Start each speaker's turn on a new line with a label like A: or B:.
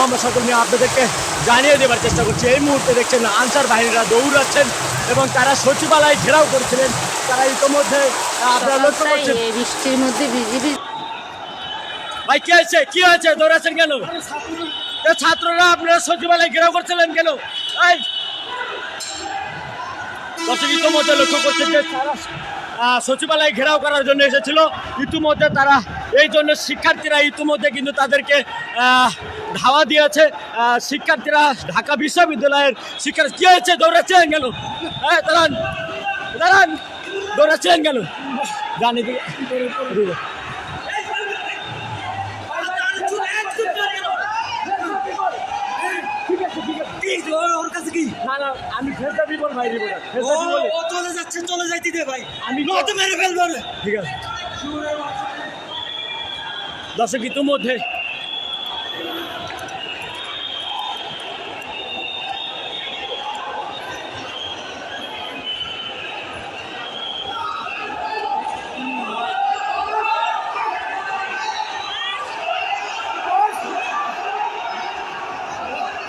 A: মোহাম্মদ সকল নিয়ে আপনাদেরকে জানিয়ে দেওয়ার চেষ্টা করছি। এই মুহূর্তে দেখছেন আনসার বাহিনীরা দৌড়াচ্ছেন এবং তারা সচিবালয় ঘেরাও করেছিলেন। তারা ইতোমধ্যে আপনারা লক্ষ্য করছেন
B: বৃষ্টির মধ্যে ভিজি
A: ভাই কি হয়েছে? কি হয়েছে? দৌড়াচ্ছেন কেন? ছাত্ররা আপনারা সচিবালয় ঘেরাও করছিলেন কেন? এই! দর্শক ইতিমধ্যে লক্ষ্য করছে যে তারা সচিবালয় ঘেরাও করার জন্য এসেছিল। ইতিমধ্যে তারা এই জন্য শিক্ষার্থীরা ইতিমধ্যে কিন্তু তাদেরকে আহ, ধাওয়া দিয়েছে শিক্ষার্থীরা ঢাকা বিশ্ববিদ্যালয়ের শিক্ষার্থী কি হয়েছে? দৌড়াচ্ছেন কেন হ্যাঁ দাঁড়ান দাঁড়ান দৌড়াচ্ছেন কেন জানি আমি ফেরতা দিব ভাই
C: চলে যাচ্ছে চলে যাইতে দে ভাই।
A: আমি
C: মেরে ফেলবে।
A: ঠিক আছে। দর্শক ইতিমধ্যে